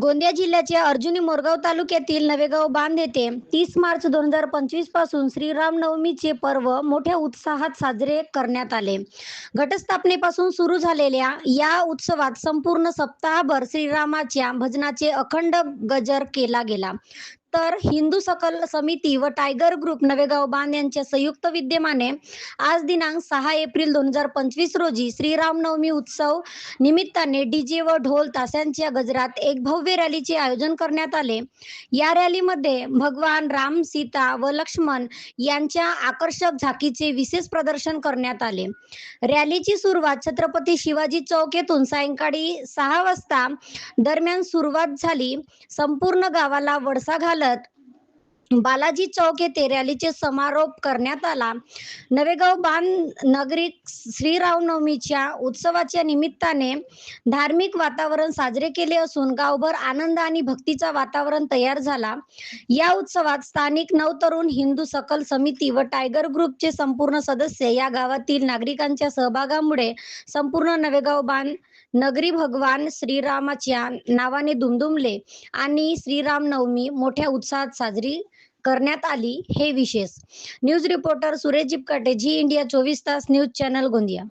गोंदिया जिल्ह्याच्या अर्जुनी मोरगाव तालुक्यातील नवेगाव बांध येथे तीस मार्च दोन हजार पंचवीसपासून श्रीरामनवमीचे पर्व मोठ्या उत्साहात साजरे करण्यात आले. घटस्थापनेपासून सुरू झालेल्या या उत्सवात संपूर्ण सप्ताहभर श्रीरामाच्या भजनाचे अखंड गजर केला गेला. तर हिंदू सकल समिती व टायगर ग्रुप नवेगाव बांध यांच्या संयुक्त विद्यमाने आज दिनांक सहा एप्रिल दोन हजार पंचवीस रोजी श्रीरामनवमी उत्सव निमित्ताने डीजे व ढोल ताशांच्या गजरात एक भव्य रॅलीचे आयोजन करण्यात आले. या रॅलीमध्ये भगवान राम सीता व लक्ष्मण यांच्या आकर्षक झाकीचे विशेष प्रदर्शन करण्यात आले. रॅलीची सुरुवात छत्रपती शिवाजी चौक येथून सायंकाळी सहा वाजता दरम्यान सुरुवात झाली. संपूर्ण गावाला वळसा घालत that बालाजी चौक येथे रॅलीचे समारोप करण्यात आला. नवेगाव बांध नगरी श्रीरामनवमीच्या उत्सवाच्या निमित्ताने धार्मिक वातावरण साजरे केले असून गावभर आनंद आणि भक्तीचा वातावरण तयार झाला. या उत्सवात स्थानिक नवतरुण हिंदू सकल समिती व टायगर ग्रुपचे संपूर्ण सदस्य या गावातील नागरिकांच्या सहभागामुळे संपूर्ण नवेगाव बांध नगरी भगवान श्रीरामाच्या नावाने दुमदुमले आणि श्रीरामनवमी मोठ्या उत्साहात साजरी करण्यात आली हे विशेष. News reporter Suresh Jipkate ji India चोवीस तास न्यूज चॅनल गोंदिया.